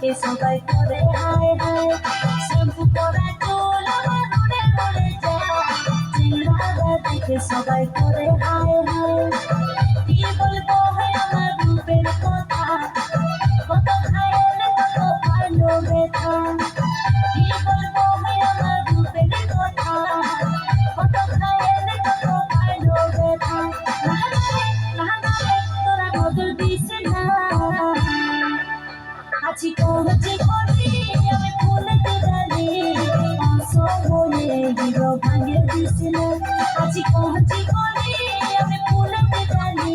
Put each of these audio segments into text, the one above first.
Que son tan তোকে সবাই করে, হায় হায়। কি বলব হয় আমার রূপের কথা? কত খায়ালে কত ভালো ব্যথা। কি বলব হয় আমার রূপের কথা? কত খায়ালে কত ভালো ব্যথা। তোরা নজর দিস না। আছি কহছি কর দিছিল। আজি পৌঁছি গলি আমি পুনতে জানি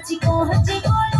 কাছে পৌঁছে গেল।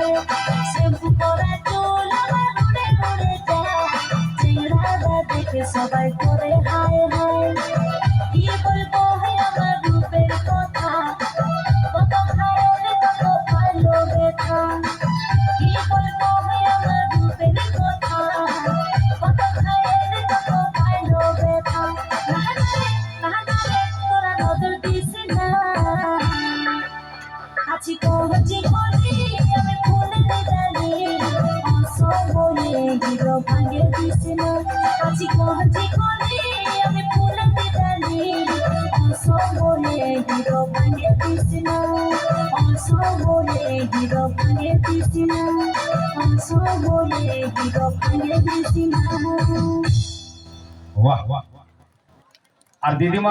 সবাই করে হিরো ভাঙে দিস না আছি কহজি করি আমি ফুল দিদারি অসম বলে হিরো ভাঙে দিস না অসম বলে হিরো ভাঙে দিস না অসম বলে হিরো ভাঙে দিস না বাহ। আর দিদিমা